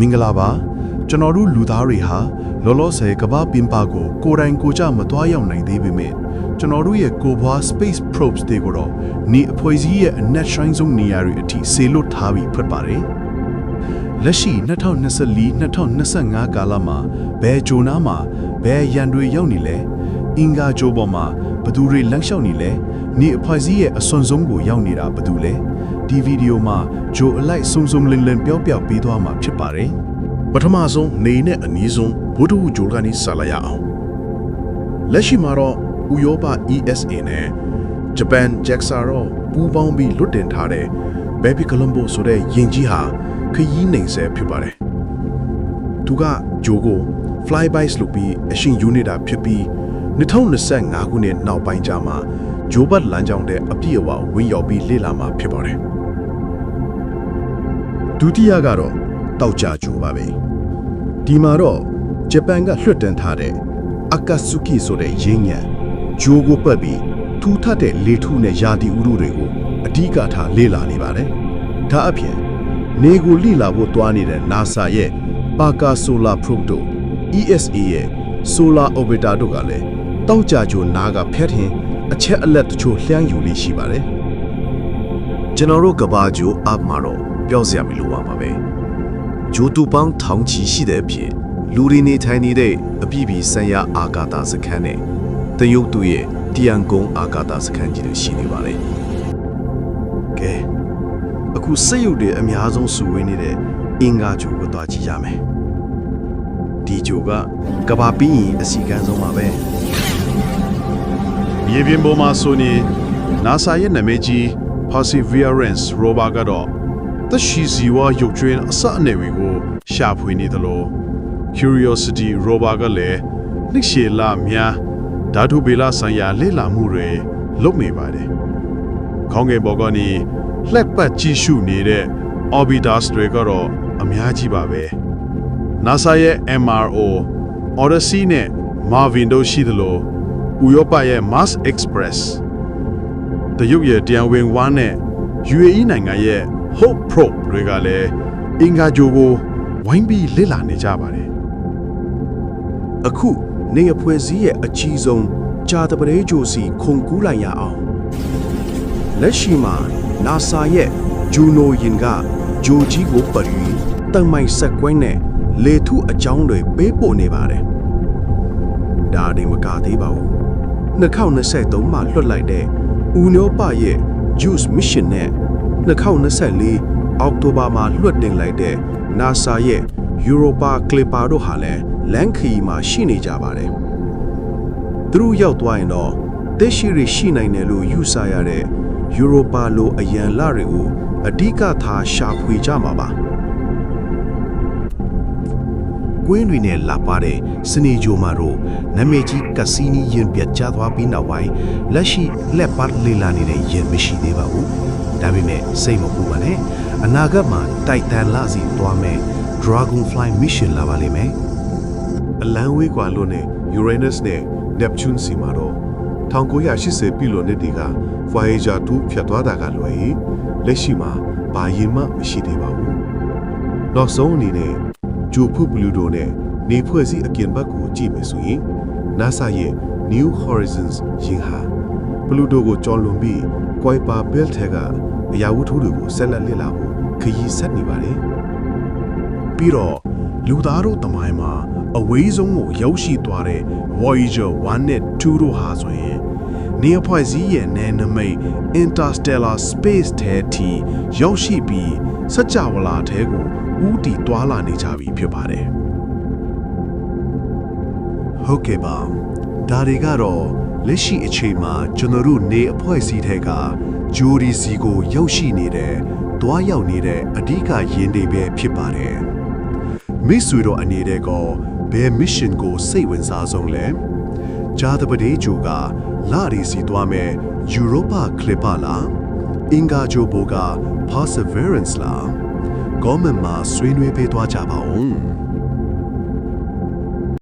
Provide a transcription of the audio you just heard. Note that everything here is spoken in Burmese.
မင်္ဂလာပါကျွန်တော်တို့လူသားတွေဟာလောလောဆယ်ကမ္ဘာပင်ပါကိုကိုယ်တိုင်ကိုယ်ကြမသွားရောက်နိုင်သေးပေမဲ့ကျွန်တော်တို့ရဲ့ကိုယ်ပွား space probes တွေကိုတော့နေအဖွဲ့အစည်းရဲ့အနက်ရှိုင်းဆုံးနေရာတွေအထိဆေလွတ်ထားပြီးဖြစ်ပါတယ်လက်ရှိ2024-2025ကာလမှာဘယ်ဂျိုနာမှာဘယ်ရန်တွေရောက်နေလဲအင်္ဂါဂျိုပေါ်မှာဘသူတွေလမ်းလျှောက်နေလဲ နေအဖွဲ့အစည်းရဲ့အစွန်ဆုံးကိုရောက်နေတာဘသူလဲဒီဗီဒီယိုမှာဂျိုအလိုက်စုံစုံလင်လင်ပြောပြပေးသွားမှာဖြစ်ပါတယ်ပထမဆုံးနေနဲ့အနည်းဆုံးဘုဒ္ဓဟူဂျိုကနေဆက်လိုက်ရအောင်လက်ရှိမှာတော့ဥရောပ ESA နဲ့ဂျပန် JAXA တော့ပူးပေါင်းပြီးလွတ်တင်ထားတဲ့ Baby Colombo ဆိုတဲ့ယင်ကြီးဟာခရီးနှိမ်ဆဲဖြစ်ပါတယ်သူကဂျိုကို flybys လုပ်ပြီးအရှင်ယူနေတာဖြစ်ပြီး2025ခုနှစ်နောက်ပိုင်းကျမှ ဂျိုဘတ်လမ်းကြောင်းတဲ့အပြည့်အဝဝင်ရောက်ပြီးလေ့လာမှာဖြစ်ပါတယ်ဒုတိယကတော့တောက်ကြဂျိုပါပဲဒီမှာတော့ဂျပန်ကလွှတ်တင်ထားတဲ့အကာဆူကီဆိုတဲ့ရင်းညံဂျိုကိုပတ်ပြီးထူထပ်တဲ့လေထုနဲ့ယာတီဥရုတွေကိုအဓိကထားလေ့လာနေပါတယ်။ဒါအပြင်နေကိုလေ့လာဖို့တွားနေတဲ့ NASA ရဲ့ Parker Solar Probe တို့ ESA ရဲ့ Solar Orbiter တို့ကလည်းတောက်ကြကြိုနားကဖျက်ထင် အချက်အလက်တချို့လှမ်းယူလေးရှိပါတယ်။ကျွန်တော်တို့ကဘာဂျိုအပ်မှာတော့ပြောစရာမလိုပါပါပဲဂျိုတူပေါင်းထောင်ချီရှိတဲ့အဖြစ်လူတွေနေထိုင်နေတဲ့အပြည်ပြည်ဆိုင်ရာအာကာသစခန်းနဲ့တရုတ်သူရဲ့တီယန်ကုန်းအာကာသစခန်းကြီးတွေရှိနေပါတယ်ကဲအခုစိတ်ရုပ်တွေအများဆုံးစုဝေးနေတဲ့အင်္ဂါဂျိုကိုသွားကြည့်ရမယ်ဒီဂျိုကကဘာပြီးရင်အစီကန်းဆုံးပါပဲ မြေပြင်ပေါ်မှာဆိုနေ NASA ရဲ့နာမည်ကြီး Perseverance rover ကတော့သက်ရှိစီဝါရုပ်ကျွင်းအစအနေတွေကိုရှာဖွေနေသလို Curiosity rover ကလည်းနှိရှေလာများဓာတုဗေလဆိုင်ရာလေ့လာမှုတွေလုပ်နေပါတယ်။ခေါင်းငယ်ပေါ်ကနေလှက်ပတ်ကြည့်ရှုနေတဲ့ orbiters တွေကတော့အများကြီးပါပဲ။ NASA ရဲ့ MRO Odyssey နဲ့ Marvin တို့ရှိသလို ဥရောပရဲ့ Mars Express တရုတ်ရဲ့တန်ဝင်1နဲ့ UAE နိုင်ငံရဲ့ Hope Probe တွေကလည်းအင်္ဂါဂျိုကိုဝိုင်းပြီးလေ့လာနေကြပါတယ်အခုနေအဖွဲစည်းရဲ့အကြီးဆုံးဂျာတပရေဂျိုစီခုန်ကူးလိုက်ရအောင်လက်ရှိမှာ NASA ရဲ့ဂျူနိုယင်ကဂျိုကြီးကိုပတ်ပြီးတန်မိုင်ဆက်ကွင်းနဲ့လေထုအကြောင်းတွေပေးပို့နေပါတယ်ဒါဒီမကသေးပါဘူး 2023မှာလွှတ်လိုက်တဲ့ဥညောပရဲ့ Juice Mission နဲ့2024အောက်တိုဘာမှာလွှတ်တင်လိုက်တဲ့ NASA ရဲ့ Europa Clipper တို့ဟာလည်းလန်ခီမှာရှိနေကြပါတယ်။သူတို့ရောက်သွားရင်တော့တက်ရှိရရှိနိုင်တယ်လို့ယူဆရတဲ့ Europa လိုအရန်လတွေကိုအဓိကထားရှာဖွေကြမှာပါ ကွင်းတွေနဲ့လာပါတဲ့စနေဂျိုမာတို့နာမည်ကြီးကစီနီရင်ပြတ်ကျသွားပြီးနောက်ပိုင်းလက်ရှိလက်ပတ်လေးလာနေတဲ့ရင်မရှိသေးပါဘူးဒါပေမဲ့စိတ်မပူပါနဲ့အနာဂတ်မှာတိုက်တန်လာစီသွားမယ် Dragonfly Mission လာပါလိမ့်မယ်အလံဝေးကွာလို့နဲ့ Uranus နဲ့ Neptune စီမှာတော့1980ပြည်လို့နှစ်တွေက Voyager 2ဖြတ်သွားတာကလွယ်ရင်လက်ရှိမှာဘာရင်မှမရှိသေးပါဘူး။နောက်ဆုံးအနေနဲ့ ဂျိုဖုဘလူးတိုနဲ့နေဖွဲ့စည်းအပြင်ဘက်ကိုကြည့်မယ်ဆိုရင် NASA ရဲ့ New Horizons ရင်ဟာဘလူးတိုကိုကျော်လွန်ပြီး Kuiper Belt ထဲကအရာဝတ္ထုတွေကိုဆက်လက်လေ့လာဖို့ခရီးဆက်နေပါတယ်။ပြီးတော့လူသားတို့တမိုင်းမှာအဝေးဆုံးကိုရောက်ရှိသွားတဲ့ Voyager 1နဲ့2တို့ဟာဆိုရင်နေအဖွဲ့စည်းရဲ့နယ်နမိတ် Interstellar Space ထဲထိရောက်ရှိပြီး စัจ java လာထဲကိုဦးတည်တွာလာနေကြပြီဖြစ်ပါတယ်ဟုတ်ကဲ့ပါဒါတွေကတော့လက်ရှိအချိန်မှာကျွန်တော်တို့နေအဖွဲ့အစည်းထဲကဂျိုဒီစီကို ရောက်ရှိနေတဲ့တွားရောက်နေတဲ့အဓိကယင်းတွေပဲဖြစ်ပါတယ်မိတ်ဆွေတို့အနေနဲ့ကဘယ် mission ကို စိတ်ဝင်စားဆုံးလဲဂျာတပဒေဂျိုကလာရီစီတွားမယ်ယူရိုပါကလစ်ပါလား အင်္ဂါဂျိုဘိုက perseverance လားဂေါ်မန်မှာဆွေးနွေးပေးသွားကြပါဦး